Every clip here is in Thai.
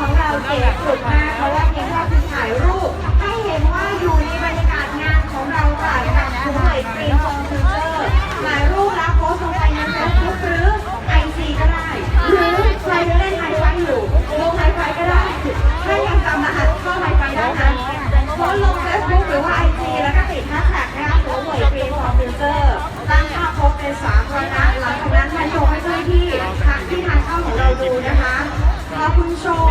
ของเราเก๋สุดมากเพราะว่าเพียงแค่คุณถ่ายรูป ให้เห็นว่าอยู่ในบรรยากาศงานของเราค่ะงจากคุณเผยฟรีคอมพิวเตอร์ถ่ายรูปแล้วโพสต์ลงไปในเฟซบุ๊กหรือไอจีก็ได้ หรือใครจะเล่นไฮไฟอยู่ลงไฮไฟก็ได้ถ้ายังจำรหัสก็ไฮไฟได้นะโพสต์ลงเฟซบุ๊กหรือว่าไอจีแล้วก็ติดแฮชแท็กนะคะคุณเผยฟรีคอมพิวเตอร์ตั้งค่าโพสเป็นสามคนนะหลังจากนั้นให้โชว์ให้เจ้าหนที่ที่ทางเข้าของเราดูนะคะขอบคุณโชว์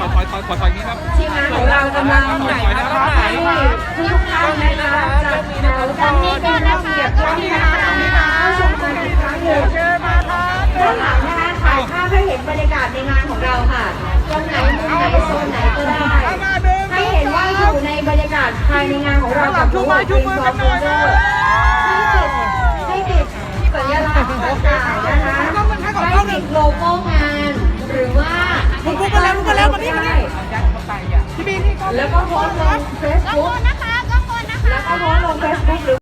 ขอยถอยถอยถอยถอยนี้ครับทีมงานของเรากำลังให้ทุกท่านนะคะจัดแถวกันนี่เป็นระเบียบร้อยนะคะเข้ชมกันอีกครั้งหนึ่งด้านหลังนะคะถ่ายภาพให้เห็นบรรยากาศในงานของเราค่ะตรงไหนมุมไหนโซนไหนก็ได้ให้เห็นว่าอยู่ในบรรยากาศภายในงานของเรากับทุกคนเป็นซอฟต์แวร์ แล้วก็โพสต์ลงเฟซก็บุ๊คกนนะคะก็คนนะคะแล้วก็โพสต์ลงเฟซบุ๊กหรือ